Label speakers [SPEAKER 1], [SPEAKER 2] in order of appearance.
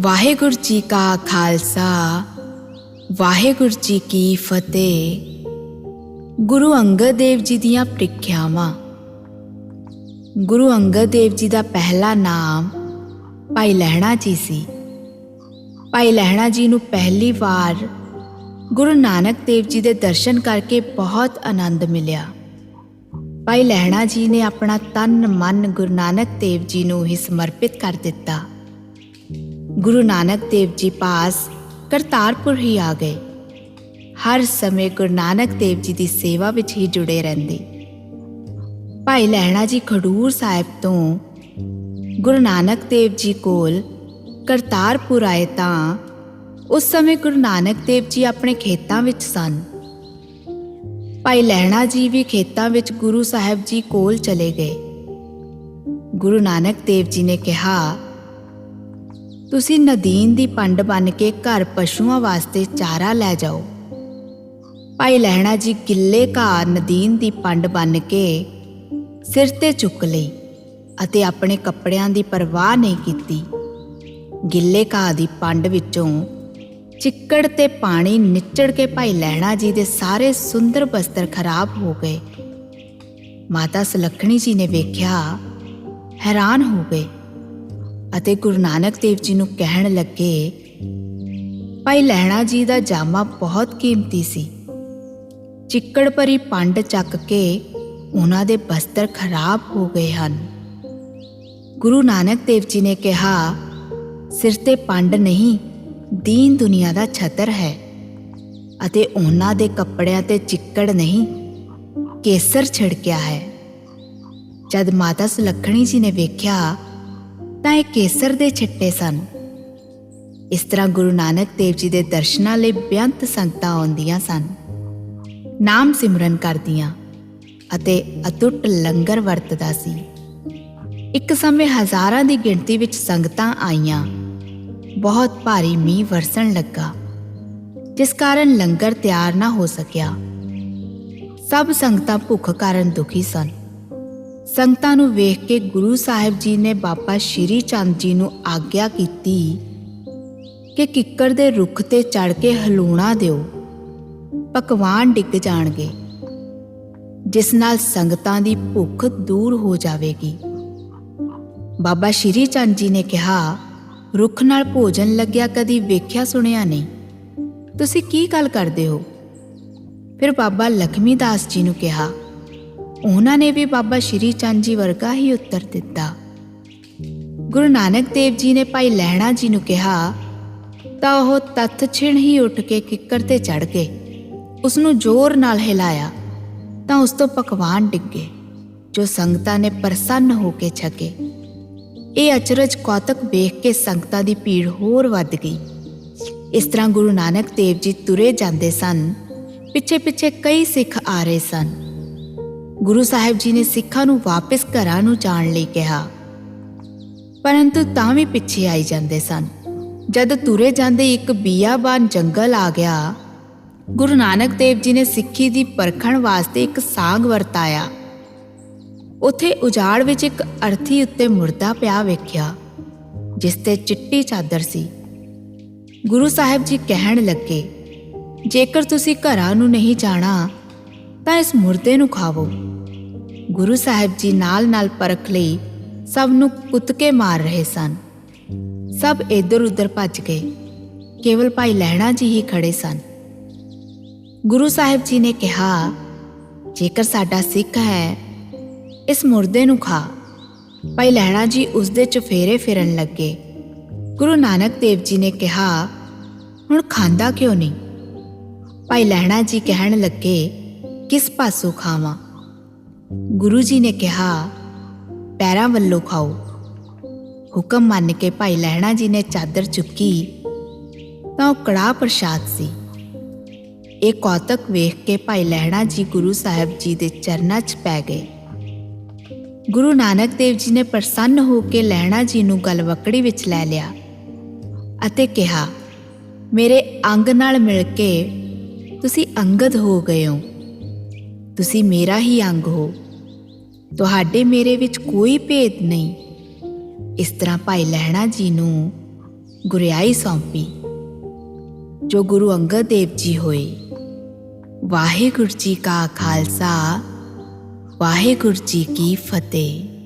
[SPEAKER 1] ਵਾਹਿਗੁਰੂ ਜੀ ਕਾ ਖਾਲਸਾ, ਵਾਹਿਗੁਰੂ ਜੀ ਕੀ ਫਤਿਹ। ਗੁਰੂ ਅੰਗਦ ਦੇਵ ਜੀ ਦੀਆਂ ਪ੍ਰੀਖਿਆਵਾਂ। ਗੁਰੂ ਅੰਗਦ ਦੇਵ ਜੀ ਦਾ ਪਹਿਲਾ ਨਾਮ ਭਾਈ ਲਹਿਣਾ ਜੀ ਸੀ। ਭਾਈ ਲਹਿਣਾ ਜੀ ਨੂੰ ਪਹਿਲੀ ਵਾਰ ਗੁਰੂ ਨਾਨਕ ਦੇਵ ਜੀ ਦੇ ਦਰਸ਼ਨ ਕਰਕੇ ਬਹੁਤ ਆਨੰਦ ਮਿਲਿਆ। ਭਾਈ ਲਹਿਣਾ ਜੀ ਨੇ ਆਪਣਾ ਤਨ ਮਨ ਗੁਰੂ ਨਾਨਕ ਦੇਵ ਜੀ ਨੂੰ ਹੀ ਸਮਰਪਿਤ ਕਰ ਦਿੱਤਾ। ਗੁਰੂ ਨਾਨਕ ਦੇਵ ਜੀ ਪਾਸ ਕਰਤਾਰਪੁਰ ਹੀ ਆ ਗਏ। ਹਰ ਸਮੇਂ ਗੁਰੂ ਨਾਨਕ ਦੇਵ ਜੀ ਦੀ ਸੇਵਾ ਵਿੱਚ ਹੀ ਜੁੜੇ ਰਹਿੰਦੇ। ਭਾਈ ਲਹਿਣਾ ਜੀ ਖਡੂਰ ਸਾਹਿਬ ਤੋਂ ਗੁਰੂ ਨਾਨਕ ਦੇਵ ਜੀ ਕੋਲ ਕਰਤਾਰਪੁਰ ਆਏ ਤਾਂ ਉਸ ਸਮੇਂ ਗੁਰੂ ਨਾਨਕ ਦੇਵ ਜੀ ਆਪਣੇ ਖੇਤਾਂ ਵਿੱਚ ਸਨ। ਭਾਈ ਲਹਿਣਾ ਜੀ ਵੀ ਖੇਤਾਂ ਵਿੱਚ ਗੁਰੂ ਸਾਹਿਬ ਜੀ ਕੋਲ ਚਲੇ ਗਏ। ਗੁਰੂ ਨਾਨਕ ਦੇਵ ਜੀ ਨੇ ਕਿਹਾ ਤੁਸੀਂ ਨਦੀਨ ਦੀ ਪੰਡ ਬਣ ਕੇ ਘਰ ਪਸ਼ੂਆਂ ਵਾਸਤੇ ਚਾਰਾ ਲੈ ਜਾਓ। ਭਾਈ ਲਹਿਣਾ ਜੀ ਗਿੱਲੇ ਘਾਹ ਨਦੀਨ ਦੀ ਪੰਡ ਬਣ ਕੇ ਸਿਰ ਤੇ ਚੁੱਕ ਲਈ ਅਤੇ ਆਪਣੇ ਕੱਪੜਿਆਂ ਦੀ ਪਰਵਾਹ ਨਹੀਂ ਕੀਤੀ। ਗਿੱਲੇ ਘਾਹ ਦੀ ਪੰਡ ਵਿੱਚੋਂ ਚਿੱਕੜ ਤੇ ਪਾਣੀ ਨਿਚੜ ਕੇ ਭਾਈ ਲਹਿਣਾ ਜੀ ਦੇ ਸਾਰੇ ਸੁੰਦਰ ਬਸਤਰ ਖਰਾਬ ਹੋ ਗਏ। ਮਾਤਾ ਸੁਲੱਖਣੀ ਜੀ ਨੇ ਵੇਖਿਆ, ਹੈਰਾਨ ਹੋ ਗਏ। ਅਤੇ ਗੁਰੂ ਨਾਨਕ ਦੇਵ ਜੀ ਨੂੰ ਕਹਿਣ ਲੱਗੇ, ਭਾਈ ਲਹਿਣਾ ਜੀ ਦਾ ਜਾਮਾ ਬਹੁਤ ਕੀਮਤੀ ਸੀ। ਚਿੱਕੜ ਭਰੀ ਪੰਡ ਚੱਕ ਕੇ ਉਹਨਾਂ ਦੇ ਬਸਤਰ ਖਰਾਬ ਹੋ ਗਏ ਹਨ। ਗੁਰੂ ਨਾਨਕ ਦੇਵ ਜੀ ਨੇ ਕਿਹਾ, ਸਿਰ ਤੇ ਪੰਡ ਨਹੀਂ, ਦੀਨ ਦੁਨੀਆ ਦਾ ਛਤਰ ਹੈ ਅਤੇ ਉਹਨਾਂ ਦੇ ਕੱਪੜਿਆਂ ਤੇ ਚਿੱਕੜ ਨਹੀਂ, ਕੇਸਰ ਛਿੜਕਿਆ ਹੈ। ਜਦ ਮਾਤਾ ਸੁਲੱਖਣੀ ਜੀ ਨੇ ਵੇਖਿਆ ਤਾਂ ਇਹ ਕੇਸਰ ਦੇ ਛਿੱਟੇ ਸਨ। ਇਸ ਤਰ੍ਹਾਂ ਗੁਰੂ ਨਾਨਕ ਦੇਵ ਜੀ ਦੇ ਦਰਸ਼ਨਾਂ ਲਈ ਬੇਅੰਤ ਸੰਗਤਾਂ ਆਉਂਦੀਆਂ ਸਨ। ਨਾਮ ਸਿਮਰਨ ਕਰਦੀਆਂ ਅਤੇ ਅਤੁੱਟ ਲੰਗਰ ਵਰਤਦਾ ਸੀ। ਇੱਕ ਸਮੇਂ ਹਜ਼ਾਰਾਂ ਦੀ ਗਿਣਤੀ ਵਿੱਚ ਸੰਗਤਾਂ ਆਈਆਂ। ਬਹੁਤ ਭਾਰੀ ਮੀਂਹ ਵਰਸਣ ਲੱਗਾ, ਜਿਸ ਕਾਰਨ ਲੰਗਰ ਤਿਆਰ ਨਾ ਹੋ ਸਕਿਆ। ਸਭ ਸੰਗਤਾਂ ਭੁੱਖ ਕਾਰਨ ਦੁਖੀ ਸਨ। ਸੰਗਤਾਂ ਨੂੰ ਵੇਖ ਕੇ ਗੁਰੂ ਸਾਹਿਬ ਜੀ ਨੇ ਬਾਬਾ ਸ਼੍ਰੀ ਚੰਦ ਜੀ ਨੂੰ ਆਗਿਆ ਕੀਤੀ ਕਿ ਕਿੱਕਰ ਦੇ ਰੁੱਖ ਤੇ ਚੜ ਕੇ ਹਲੂਣਾ ਦਿਓ। ਪਕਵਾਨ ਡਿੱਗ ਜਾਣਗੇ, ਜਿਸ ਨਾਲ ਸੰਗਤਾਂ ਦੀ ਭੁੱਖ ਦੂਰ ਹੋ ਜਾਵੇਗੀ। ਬਾਬਾ ਸ਼੍ਰੀ ਚੰਦ ਜੀ ਨੇ ਕਿਹਾ, ਰੁੱਖ ਨਾਲ ਭੋਜਨ ਲੱਗਿਆ ਕਦੀ ਵੇਖਿਆ ਸੁਣਿਆ ਨਹੀਂ। ਤੁਸੀਂ ਕੀ ਗੱਲ ਕਰਦੇ ਹੋ? ਫਿਰ ਬਾਬਾ ਲਖਮੀ ਦਾਸ ਜੀ ਨੂੰ ਕਿਹਾ ਉਹਨਾਂ ਨੇ ਵੀ ਬਾਬਾ ਸ਼੍ਰੀ ਚੰਦ ਜੀ ਵਰਗਾ ਹੀ ਉੱਤਰ ਦਿੱਤਾ। ਗੁਰੂ ਨਾਨਕ ਦੇਵ ਜੀ ਨੇ ਭਾਈ ਲਹਿਣਾ ਜੀ ਨੂੰ ਕਿਹਾ, ਤਾਂ ਉਹ ਤੱਥ ਛਿਣ ਹੀ ਉੱਠ ਕੇ ਕਿੱਕਰ ਤੇ ਚੜ ਗਏ। ਉਸ ਨੂੰ ਜ਼ੋਰ ਨਾਲ ਹਿਲਾਇਆ, ਤਾਂ ਉਸ ਤੋਂ ਪਕਵਾਨ ਡਿੱਗੇ, ਜੋ ਸੰਗਤਾਂ ਨੇ ਪ੍ਰਸੰਨ ਹੋ ਕੇ ਛਕੇ। ਇਹ ਅਚਰਜ ਕੌਤਕ ਵੇਖ ਕੇ ਸੰਗਤਾਂ ਦੀ ਭੀੜ ਹੋਰ ਵੱਧ ਗਈ। ਇਸ ਤਰ੍ਹਾਂ ਗੁਰੂ ਨਾਨਕ ਦੇਵ ਜੀ ਤੁਰੇ ਜਾਂਦੇ ਸਨ ਪਿੱਛੇ ਪਿੱਛੇ ਕਈ ਸਿੱਖ ਆ ਰਹੇ ਸਨ। ਗੁਰੂ ਸਾਹਿਬ ਜੀ ਨੇ ਸਿੱਖਾਂ ਨੂੰ ਵਾਪਸ ਘਰਾਂ ਨੂੰ ਜਾਣ ਲਈ ਕਿਹਾ। ਪਰੰਤੂ ਤਾਂ ਵੀ ਪਿੱਛੇ ਆਈ ਜਾਂਦੇ ਸਨ। ਜਦ ਤੁਰੇ ਜਾਂਦੇ ਇੱਕ ਬੀਆਬਾਨ ਜੰਗਲ ਆ ਗਿਆ, ਗੁਰੂ ਨਾਨਕ ਦੇਵ ਜੀ ਨੇ ਸਿੱਖੀ ਦੀ ਪਰਖਣ ਵਾਸਤੇ ਇੱਕ ਸਾਗ ਵਰਤਾਇਆ। ਉਥੇ ਉਜਾੜ ਵਿੱਚ ਇੱਕ ਅਰਥੀ ਉੱਤੇ ਮੁਰਦਾ ਪਿਆ ਵੇਖਿਆ, ਜਿਸ ਤੇ ਚਿੱਟੀ ਚਾਦਰ ਸੀ। ਗੁਰੂ ਸਾਹਿਬ ਜੀ ਕਹਿਣ ਲੱਗੇ, ਜੇਕਰ ਤੁਸੀਂ ਘਰਾਂ ਨੂੰ ਨਹੀਂ ਜਾਣਾ ਤਾਂ ਇਸ ਮੁਰਦੇ ਨੂੰ ਖਾਵੋ। ਗੁਰੂ ਸਾਹਿਬ ਜੀ ਨਾਲ-ਨਾਲ ਪਰਖ ਲਈ ਸਭ ਨੂੰ ਕੁੱਤਕੇ ਮਾਰ ਰਹੇ ਸਨ। ਸਭ ਇੱਧਰ ਉੱਧਰ ਭੱਜ ਗਏ। ਕੇਵਲ ਭਾਈ ਲਹਿਣਾ ਜੀ ਹੀ ਖੜੇ ਸਨ। ਗੁਰੂ ਸਾਹਿਬ ਜੀ ਨੇ ਕਿਹਾ, ਜੇਕਰ ਸਾਡਾ ਸਿੱਖ ਹੈ, ਇਸ ਮੁਰਦੇ ਨੂੰ ਖਾ। ਭਾਈ ਲਹਿਣਾ ਜੀ ਉਸ ਦੇ ਚੁਫੇਰੇ ਫਿਰਨ ਲੱਗੇ। ਗੁਰੂ ਨਾਨਕ ਦੇਵ ਜੀ ਨੇ ਕਿਹਾ, ਹੁਣ ਖਾਂਦਾ ਕਿਉਂ ਨਹੀਂ? ਭਾਈ ਲਹਿਣਾ ਜੀ ਕਹਿਣ ਲੱਗੇ ਕਿਸ ਪਾਸੋਂ ਖਾਵਾਂ? ਗੁਰੂ ਜੀ ਨੇ ਕਿਹਾ, ਪੈਰਾਂ ਵੱਲੋਂ ਖਾਓ। ਹੁਕਮ ਮੰਨ ਕੇ ਭਾਈ ਲਹਿਣਾ ਜੀ ਨੇ ਚਾਦਰ ਚੁੱਕੀ, ਤਾਂ ਉਹ ਕੜਾ ਪ੍ਰਸ਼ਾਦ ਸੀ। ਇਹ ਕੌਤਕ ਵੇਖ ਕੇ ਭਾਈ ਲਹਿਣਾ ਜੀ ਗੁਰੂ ਸਾਹਿਬ ਜੀ ਦੇ ਚਰਨਾਂ 'ਚ ਪੈ ਗਏ। ਗੁਰੂ ਨਾਨਕ ਦੇਵ ਜੀ ਨੇ ਪ੍ਰਸੰਨ ਹੋ ਕੇ ਲਹਿਣਾ ਜੀ ਨੂੰ ਗਲਵਕੜੀ ਵਿੱਚ ਲੈ ਲਿਆ ਅਤੇ ਕਿਹਾ, ਮੇਰੇ ਅੰਗ ਨਾਲ ਮਿਲ ਕੇ ਤੁਸੀਂ ਅੰਗਦ ਹੋ ਗਏ ਹੋ। ਤੁਸੀਂ ਮੇਰਾ ਹੀ ਅੰਗ ਹੋ। ਤੁਹਾਡੇ ਮੇਰੇ ਵਿੱਚ ਕੋਈ ਭੇਦ ਨਹੀਂ। ਇਸ ਤਰ੍ਹਾਂ ਭਾਈ ਲਹਿਣਾ ਜੀ ਨੂੰ ਗੁਰਿਆਈ ਸੌਂਪੀ। ਜੋ ਗੁਰੂ ਅੰਗਦ ਦੇਵ ਜੀ ਹੋਏ। ਵਾਹਿਗੁਰੂ ਜੀ ਕਾ ਖਾਲਸਾ, ਵਾਹਿਗੁਰੂ ਜੀ ਕੀ ਫਤਿਹ।